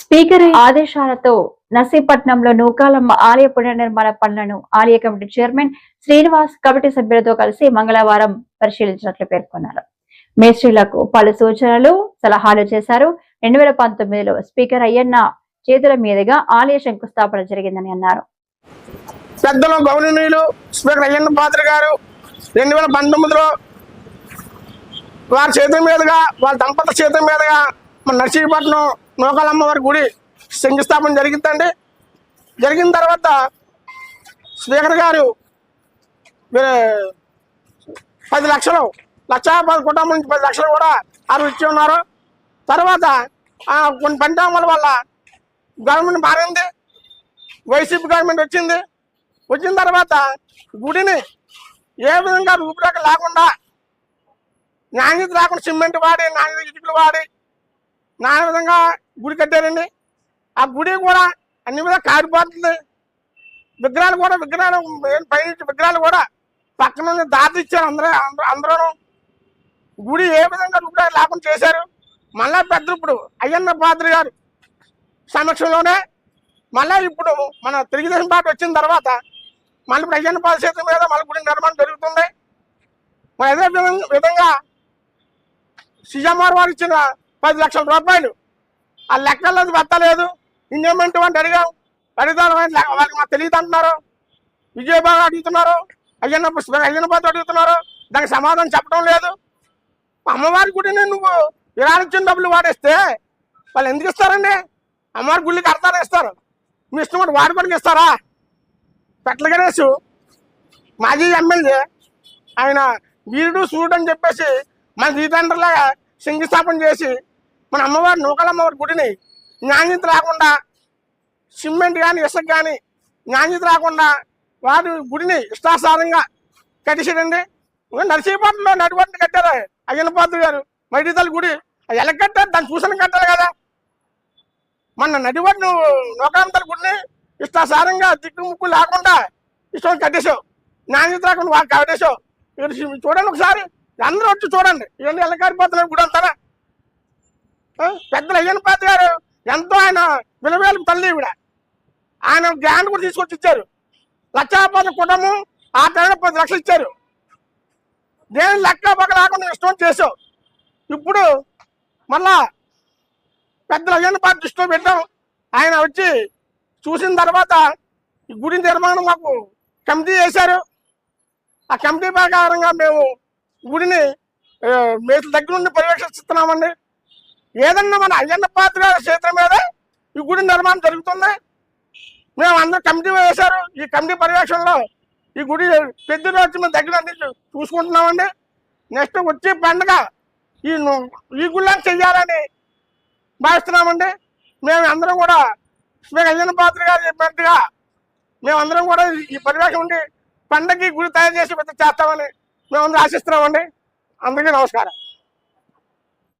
Speaker. ఆదేశాలతో నర్సీపట్నంలో నూకాలమ్మ ఆలయ పునర్నిర్మాణ పనులను ఆలయ కమిటీ చైర్మన్ శ్రీనివాస్ కమిటీ సభ్యులతో కలిసి మంగళవారం పరిశీలించినట్లు పేర్కొన్నారు. మేస్త్రీలకు పలు సూచనలు సలహాలు చేశారు. రెండు వేల పంతొమ్మిదిలో స్పీకర్ అయ్యన్న చేతుల మీదుగా ఆలయ శంకుస్థాపన జరిగిందని అన్నారు. పెద్దలు గౌరవనీయులు స్పీకర్ అయ్యన్న పాత్ర గారు రెండు వేల పంతొమ్మిదిలో వారి చేతుల మీదుగా వాళ్ళ దంపతుల చేతుల మీదుగా మన నర్సీపట్నం నోకలమ్మవారి గుడి శంకుస్థాపన జరిగిందండి. జరిగిన తర్వాత స్పీకర్ గారు పది లక్షలు లక్ష పది కుటుంబం నుంచి పది లక్షలు కూడా వారు ఇచ్చి ఉన్నారు. తర్వాత ఆ, కొన్ని పరిణామాల వల్ల గవర్నమెంట్ మారింది. వైసీపీ గవర్నమెంట్ వచ్చింది. వచ్చిన తర్వాత గుడిని ఏ విధంగా రూపురేఖ లేకుండా నాణ్యత లేకుండా సిమెంట్ వాడి నాణ్యత ఇటుకలు వాడి నాణ్య విధంగా గుడి కట్టారండి. ఆ గుడి కూడా అన్ని విధాలు కారిపోతుంది. విగ్రహాలు కూడా విగ్రహాలు పైనుంచి విగ్రహాలు కూడా పక్కన ఉన్న దాత ఇచ్చారు అందరూ అందరూ గుడి ఏ విధంగా రూపాయలు లేకుండా చేశారు? మళ్ళా పెద్దలు ఇప్పుడు అయ్యన్న పాత్రి గారు సమక్షంలోనే మళ్ళా ఇప్పుడు మన తెలుగుదేశం పార్టీ వచ్చిన తర్వాత మళ్ళీ ఇప్పుడు అయ్యన్న పాత్ర చేతుల మీద మళ్ళీ గుడి నిర్మాణం జరుగుతుంది. మరి అదే విధంగా విధంగా సీఎంఆర్ వారు ఇచ్చిన పది లక్షల రూపాయలు ఆ లెక్కల్లో అది పెట్టలేదు ఇంజమెంట్ అంటే అడిగాం అడుగుతాను వాళ్ళకి మాకు తెలియదు అంటున్నారు. విజయబాబు అడుగుతున్నారు. అయ్యన్న పుష్ప అడుగుతున్నారు. దానికి సమాధానం చెప్పడం లేదు. అమ్మవారి గుడిని నువ్వు విరాళించిన డబ్బులు వాడేస్తే వాళ్ళు ఎందుకు ఇస్తారండి? అమ్మవారి గుళ్ళకి అర్థాలు ఇస్తారు. మీ ఇష్టం కూడా వాడి పనికి ఇస్తారా? పెట్ల గణేష్ మాజీ ఎమ్మెల్యే ఆయన వీరుడు సూర్యుడు అని చెప్పేసి మన జీతండ్రులాగా శంకుస్థాపన చేసి మన అమ్మవారి నూకలమ్మవారి గుడిని నాణ్యత రాకుండా సిమెంట్ కానీ ఇసుక కానీ నాణ్యత రాకుండా వారి గుడిని ఇష్టాసారంగా కట్టేసాడండి నర్సీపట్నంలో నడిపట్టు కట్టారు అయ్యనపాత్రుడు గారు. మైడితల గుడి ఎలా కట్టారు దాన్ని చూసిన కట్టారు కదా. మన నడివడ్డు నూకాంతల గుడిని ఇష్టాసారంగా దిక్కుముక్కు లేకుండా ఇష్టం కట్టేశావు. నాణ్యత రాకుండా వాళ్ళు కట్టేశావు. ఇక్కడ చూడండి ఒకసారి అందరూ వచ్చి చూడండి. ఇవన్నీ ఎలా కారిపోతున్నారు గుడి అంతారా పెద్దలు అయ్యన్న గారు. ఎంతో ఆయన విలువేలు తల్లి ఈవిడ. ఆయన గ్రాండ్ కూడా తీసుకొచ్చి ఇచ్చారు. లక్షాపతి కుటుంబం ఆ టైంలో పది లక్షలు ఇచ్చారు. దేని లెక్క పక్క లేకుండా ఇష్టం చేసావు ఇప్పుడు మళ్ళా పెద్దలు అయ్యన్న పార్టీ దృష్టిలో పెట్టాం. ఆయన వచ్చి చూసిన తర్వాత ఈ గుడి నిర్మాణం మాకు కమిటీ చేశారు. ఆ కమిటీ ప్రకారంగా మేము గుడిని ఆ, దగ్గర నుండి పర్యవేక్షిస్తున్నామండి ఏదన్నా మన అయ్యన్న పాత్ర క్షేత్రం మీద ఈ గుడి నిర్మాణం జరుగుతుంది. మేము అందరూ కమిటీ వేశారు. ఈ కమిటీ పర్యవేక్షణలో ఈ గుడి పెద్ద రోజు మేము దగ్గర అన్ని చూసుకుంటున్నామండి. నెక్స్ట్ వచ్చే పండుగ ఈ ఈ గుళ్ళని చెయ్యాలని భావిస్తున్నామండి. మేము అందరం కూడా మేము అయ్యన్న పాత్ర గారు చెప్పినట్టుగా మేమందరం కూడా ఈ పర్యవేక్షణ ఉండి పండగకి గుడి తయారు చేసి పెద్ద చేస్తామని మేము అందరూ ఆశిస్తున్నామండి. అందరికీ నమస్కారం.